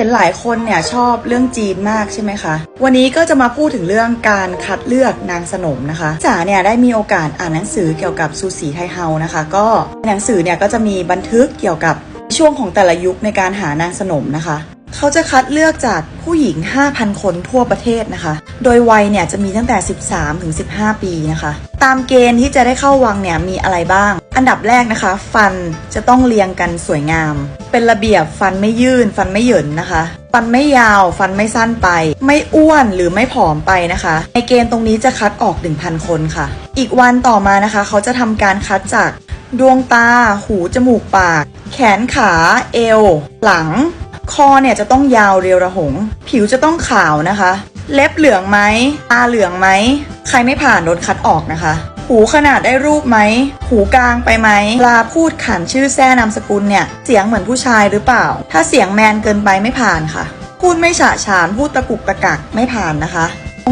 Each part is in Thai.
เห็นหลายคนเนี่ยชอบเรื่องจีนมากใช่ไหมคะ วันนี้ก็จะมาพูดถึงเรื่องการคัดเลือกนางสนมนะคะจ๋าเนี่ยได้มีโอกาสอ่านหนังสือเกี่ยวกับซูสีไทเฮานะคะ ก็หนังสือเนี่ยก็จะมีบันทึกเกี่ยวกับช่วงของแต่ละยุคในการหานางสนมนะคะ เขาจะคัดเลือกจากผู้หญิง 5,000 คนทั่วประเทศนะคะ โดยวัยเนี่ยจะมีตั้งแต่ 13 ถึง 15 ปีนะคะ ตามเกณฑ์ที่จะได้เข้าวังเนี่ยมีอะไรบ้าง อันดับแรกนะคะ ฟันจะต้องเรียงกันสวยงาม เป็นระเบียบฟันไม่ยื่น ฟันไม่เหยินนะคะ ฟันไม่ยาว ฟันไม่สั้นไป ไม่อ้วนหรือไม่ผอมไปนะคะ ในเกณฑ์ตรงนี้จะคัดออก 1,000 คนค่ะ อีกวันต่อมานะคะ เขาจะทำการคัดจากดวงตา หู จมูก ปาก แขน ขา เอว หลัง คอเนี่ยจะต้องยาวเรียวระหง ผิวจะต้องขาวนะคะ เล็บเหลืองไหมตาเหลืองไหม ใครไม่ผ่านโดนคัดออกนะคะ หูขนาดได้รูปไหม หูกลางไปไหมลาพูดขันชื่อแซ่นามสกุลเนี่ย เสียงเหมือนผู้ชายหรือเปล่า ถ้าเสียงแมนเกินไปไม่ผ่านค่ะพูดไม่ฉะฉานพูดตะกุกตะกักไม่ผ่านนะคะ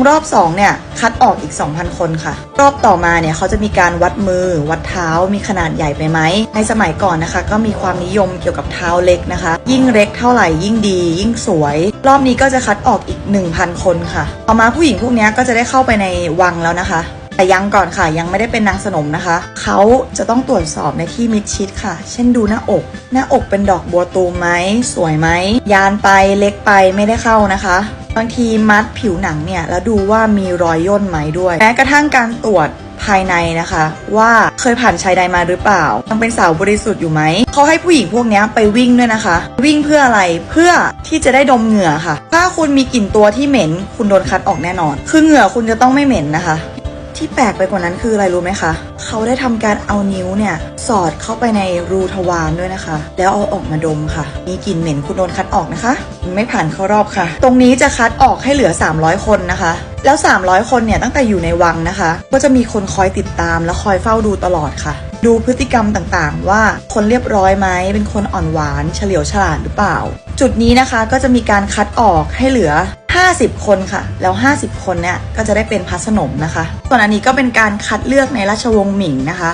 รอบ2เนี่ยคัดออกอีก 2,000 คนค่ะ รอบต่อมาเนี่ยเขาจะมีการวัดมือ วัดเท้ามีขนาดใหญ่ไปไหม ในสมัยก่อนนะคะ ก็มีความนิยมเกี่ยวกับเท้าเล็กนะคะ ยิ่งเล็กเท่าไหร่ยิ่งดี ยิ่งสวย รอบนี้ก็จะคัดออกอีก 1,000 คนค่ะ ต่อมาผู้หญิงพวกนี้ก็จะได้เข้าไปในวังแล้วนะคะ แต่ยังก่อนค่ะยังไม่ได้เป็นนางสนมนะคะ เขาจะต้องตรวจสอบในที่มิดชิดค่ะ เช่นดูหน้าอก หน้าอกเป็นดอกบัวตูมไหมสวยไหมยานไปเล็กไปไม่ได้เข้านะคะบางทีมัดผิวหนังเนี่ยแล้วดูว่ามีรอยย่นไหมด้วย แม้กระทั่งการตรวจภายในนะคะ ว่าเคยผ่านชายใดมาหรือเปล่ายังเป็นสาวบริสุทธิ์อยู่ไหมเขาให้ผู้หญิงพวกนี้ไปวิ่งด้วยนะคะ วิ่งเพื่ออะไรเพื่อที่จะได้ดมเหงื่อค่ะ ถ้าคุณมีกลิ่นตัวที่เหม็น คุณโดนคัดออกแน่นอน คือเหงื่อคุณจะต้องไม่เหม็นนะคะ ที่แปลกไปกว่านั้นคืออะไรรู้ไหมคะ เขาได้ทำการเอานิ้วเนี่ยสอดเข้าไปในรูทวารด้วยนะคะ แล้วเอาออกมาดมค่ะ มีกลิ่นเหม็นคุณโดนคัดออกนะคะ ไม่ผ่านเข้ารอบค่ะ ตรงนี้จะคัดออกให้เหลือ 300 คนนะคะ แล้ว 300 คนเนี่ยตั้งแต่อยู่ในวังนะคะ ก็จะมีคนคอยติดตามและคอยเฝ้าดูตลอดค่ะดูพฤติกรรมต่างๆ ว่าคนเรียบร้อยไหม เป็นคนอ่อนหวาน เฉลียวฉลาดหรือเปล่า จุดนี้นะคะก็จะมีการคัดออกให้เหลือ 50 คนค่ะ แล้ว 50 คนเนี่ยก็จะได้เป็นพัสนมนะคะ ส่วนอันนี้ก็เป็นการคัดเลือกในราชวงศ์หมิงนะคะ